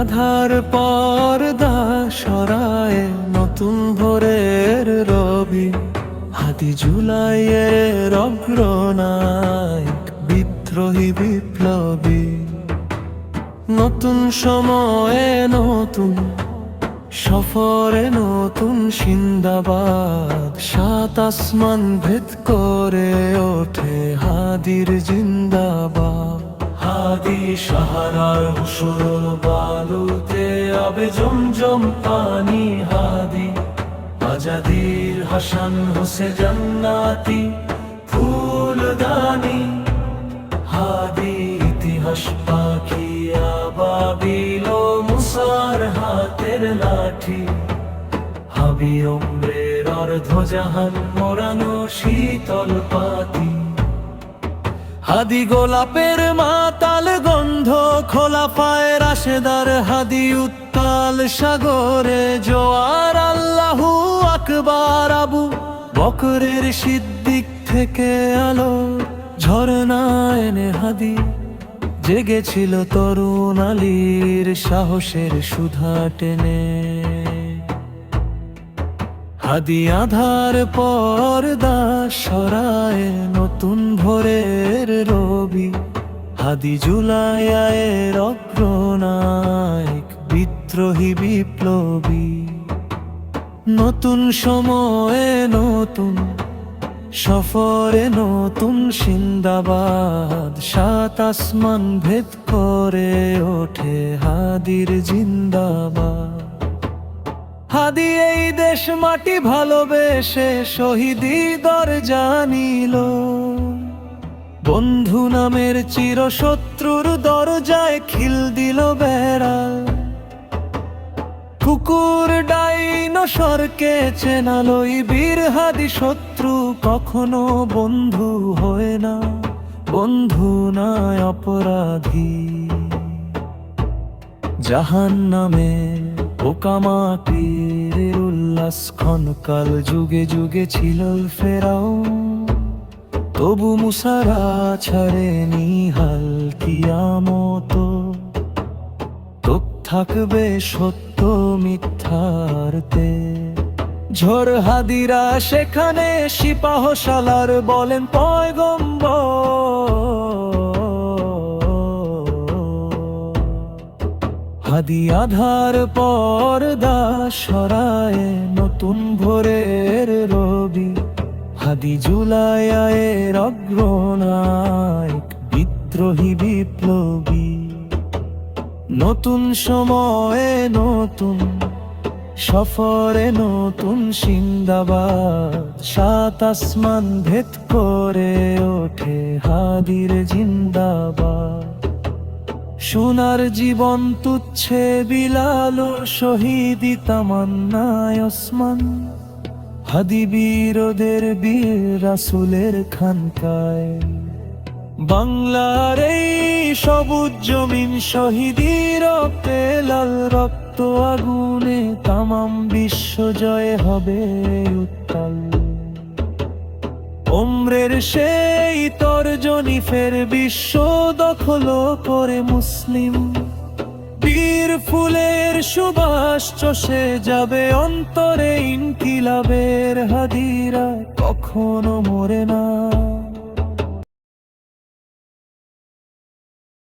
আধার পর্দা সরায় নতুন ভোরের রবি, হাতি জুলাইয়ের অগ্রনায়ক বিদ্রোহী বিপ্লবী। নতুন সময়ে নতুন, সফরে নতুন সিন্দাবাদ, সাত আসমান ভেদ করে ওঠে হাদির জিন্দাবাদ। হাদি সাহারার হুসুর বালুতে আবে জমজম পানি হাদি। আজাদির হাসান হোসে জান্নাতি, ফুলদানি। হাদি ইতিহাস পাখি, আবাবিল মুসার হাতের লাঠি। হাবি অম্রের অর্ধ জাহান, মোরানো শীতল পাতি। হাদি গোলাপের গন্ধ খোলা পায় রাশেদার হাদি উত্তাল সাগরে জোয়ার আল্লাহু আকবার আবু বকরের সিদ্দিক থেকে আলো ঝরনা এনে হাদি জেগেছিল তরুণ আলীর সাহসের সুধা টেনে। হাদি আধার পর্দা সরায় নতুন ভোরের রবি হাদি জুলাইয়ের অগ্রনায়ক, বিদ্রোহী বিপ্লবী। নতুন সময়ে নতুন, সফরে নতুন সিন্দাবাদ, সাত আসমান ভেদ করে ওঠে হাদির জিন্দাবাদ। হাদি এই দেশ মাটি ভালোবেসে শহীদি দর জানিল বন্ধু নামের চির শত্রুর দরজায় খিল দিল বেড়াল। কুকুর ডাইনোসরকে চেনালই বীর হাদি শত্রু? কখনো বন্ধু হয় না, বন্ধু নয় অপরাধী। জাহান নামে পোকামাটির উল্লাস ক্ষণকাল যুগে যুগে ছিল ফেরাও তবু মুসারা ছাড়েনি হাল কিয়ামত তোপ থাকবে সত্য মিথ্যারতে ঝড় হাদিরা সেখানে সিপাহশালার বলেন পয়গম্বর। হাদি আধার পর্দা সরায় নতুন ভোরের রবি। হাদি জুলাইয়ের অগ্রনায়ক, বিদ্রোহী বিপ্লবী। নতুন সময়ে নতুন, সফরে নতুন সিন্দাবাদ, সাত আসমান ভেদ করে ওঠে হাদির জিন্দাবাদ। সোনার জীবন তুচ্ছে বিলালো শহীদি তামান্নায় ওসমান। হাদি বীরদের বীর রাসুলের খানকায়। বাংলার এই সবুজ জমিন শহীদির লাল রক্ত আগুনে তামাম বিশ্ব জয় হবে উত্তাল। ওমরের সেই তর্জনী ফের বিশ্ব দখল করে মুসলিম। বীর ফুলের সুবাস চষে যাবে অন্তরে ইনকিলাবের হাদিরা কখনো মরে না।